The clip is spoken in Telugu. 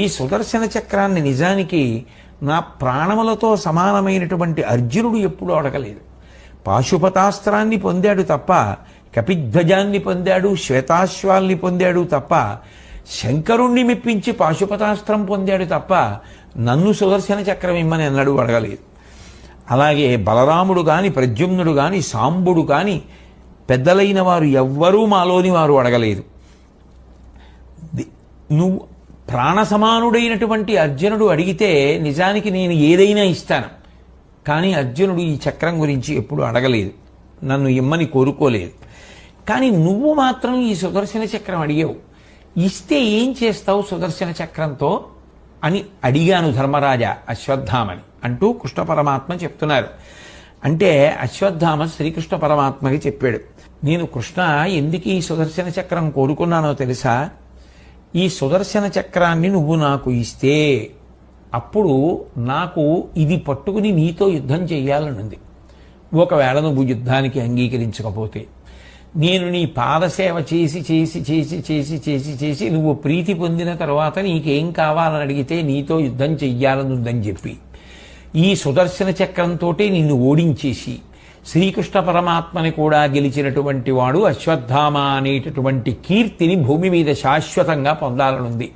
ఈ సుదర్శన చక్రాన్ని నిజానికి నా ప్రాణములతో సమానమైనటువంటి అర్జునుడు ఎప్పుడూ అడగలేదు పాశుపతాస్త్రాన్ని పొందాడు తప్ప కపిధ్వజాన్ని పొందాడు శ్వేతాశ్వాల్ని పొందాడు తప్ప శంకరుణ్ణి మెప్పించి పాశుపతాస్త్రం పొందాడు తప్ప నన్ను సుదర్శన చక్రం ఇమ్మని అన్నాడు అడగలేదు. అలాగే బలరాముడు కానీ ప్రద్యుమ్నుడు కానీ సాంబుడు కానీ పెద్దలైన వారు ఎవ్వరూ మాలోని వారు అడగలేదు. నువ్వు ప్రాణసమానుడైనటువంటి అర్జునుడు అడిగితే నిజానికి నేను ఏదైనా ఇస్తాను. కానీ అర్జునుడు ఈ చక్రం గురించి ఎప్పుడు అడగలేదు. నన్ను ఇమ్మని కోరుకోలేదు. కానీ నువ్వు మాత్రం ఈ సుదర్శన చక్రం అడిగావు. ఇస్తే ఏం చేస్తావు సుదర్శన చక్రంతో? అని అడిగాను ధర్మరాజా అశ్వత్థామని. అంటూ కృష్ణ పరమాత్మ చెప్తున్నారు. అంటే అశ్వత్థామ శ్రీకృష్ణ పరమాత్మకి చెప్పాడు. నేను కృష్ణ ఎందుకు ఈ సుదర్శన చక్రం కోరుకున్నానో తెలుసా? ఈ సుదర్శన చక్రాన్ని నువ్వు నాకు ఇస్తే అప్పుడు నాకు ఇది పట్టుకుని నీతో యుద్ధం చెయ్యాలనుంది. ఒకవేళ నువ్వు యుద్ధానికి అంగీకరించకపోతే నేను నీ పాదసేవ చేసి చేసి చేసి చేసి చేసి చేసి నువ్వు ప్రీతి పొందిన తర్వాత నీకేం కావాలని అడిగితే నీతో యుద్ధం చెయ్యాలనుందని చెప్పి ఈ సుదర్శన చక్రంతో నిన్ను ఓడించేసి శ్రీకృష్ణ పరమాత్మని కూడా గెలిచినటువంటి వాడు అశ్వత్థామ అనేటటువంటి కీర్తిని భూమి మీద శాశ్వతంగా పొందాలనుంది.